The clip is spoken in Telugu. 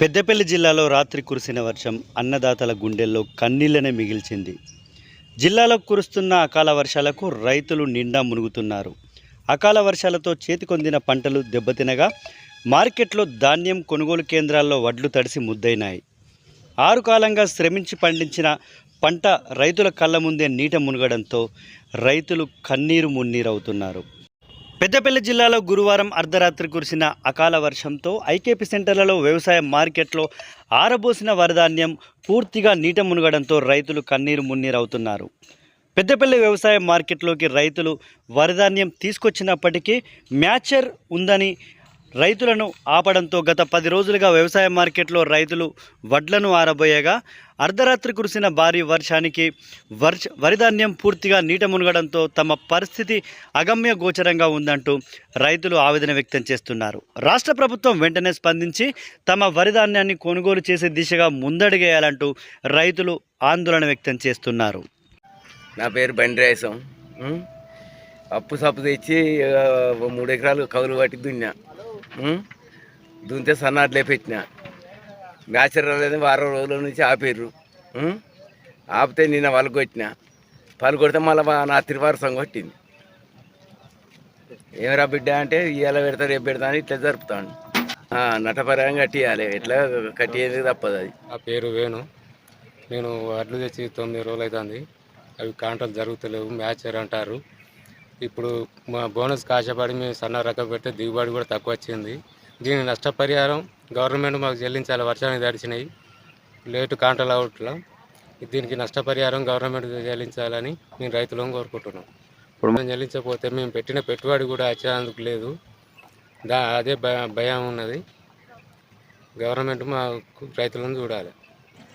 పెద్దపల్లి జిల్లాలో రాత్రి కురిసిన వర్షం అన్నదాతల గుండెల్లో కన్నీళ్ళనే మిగిల్చింది. జిల్లాలో కురుస్తున్న అకాల వర్షాలకు రైతులు నిండా మునుగుతున్నారు. అకాల వర్షాలతో చేతికొందిన పంటలు దెబ్బతినగా మార్కెట్లో ధాన్యం కొనుగోలు కేంద్రాల్లో వడ్లు తడిసి ముద్దైనాయి ఆరు కాలంగా శ్రమించి పండించిన పంట రైతుల కళ్ళ ముందే నీట మునగడంతో రైతులు కన్నీరు మున్నీరవుతున్నారు. పెద్దపల్లి జిల్లాలో గురువారం అర్ధరాత్రి కురిసిన అకాల వర్షంతో ఐకేపీ సెంటర్లలో వ్యవసాయ మార్కెట్లో ఆరబోసిన వరధాన్యం పూర్తిగా నీట మునగడంతో రైతులు కన్నీరు మున్నీరవుతున్నారు. పెద్దపల్లి వ్యవసాయ మార్కెట్లోకి రైతులు వరధాన్యం తీసుకొచ్చినప్పటికీ మ్యాచర్ ఉందని రైతులను ఆపడంతో గత పది రోజులుగా వ్యవసాయ మార్కెట్లో రైతులు వడ్లను ఆరబోయగా అర్ధరాత్రి కురిసిన భారీ వర్షానికి వర్ష వరిధాన్యం పూర్తిగా నీట మునగడంతో తమ పరిస్థితి అగమ్య గోచరంగా ఉందంటూ రైతులు ఆవేదన వ్యక్తం చేస్తున్నారు. రాష్ట్ర ప్రభుత్వం వెంటనే స్పందించి తమ వరిధాన్యాన్ని కొనుగోలు చేసే దిశగా ముందడుగేయాలంటూ రైతులు ఆందోళన వ్యక్తం చేస్తున్నారు. నా పేరు బండి రాయసం అప్పు సప్పు తెచ్చి మూడు ఎకరాలు కౌలు పట్టి దున్నా. దుంతే దున్నితే సన్నాట్లే పెట్టిన మ్యాచర్ రాలేదు వారం రోజుల నుంచి ఆపేర్రు. ఆపితే నిన్న వాళ్ళు కొట్టిన. పలు కొడితే మళ్ళీ నా తిరువారసం కొట్టింది. ఏమరా బిడ్డ అంటే ఇవాళ పెడతా రేపు పెడతా అని ఇట్లా జరుపుతాను నటపరంగా కట్టియాలి. ఎట్లా కట్టేది తప్పదు అది. ఆ పేరు వేణు. నేను అడ్లు తెచ్చి తొమ్మిది రోజులు అవుతుంది అవి కాంటాలు జరుగుతలేవు. మ్యాచ్ అంటారు. ఇప్పుడు మా బోనస్ కాశపడి మేము సన్న రకం పెడితే దిగుబడి కూడా తక్కువ వచ్చింది. దీని నష్టపరిహారం గవర్నమెంట్ మాకు చెల్లించాలి. వర్షానికి తడిచినాయి లేటు కాంటలు అవుట్లా దీనికి నష్టపరిహారం గవర్నమెంట్ చెల్లించాలని మేము రైతులను కోరుకుంటున్నాం. ఇప్పుడు మేము చెల్లించకపోతే మేము పెట్టిన పెట్టుబడి కూడా వచ్చేందుకు లేదు. దా అదే భయం ఉన్నది. గవర్నమెంట్ మా రైతులను చూడాలి.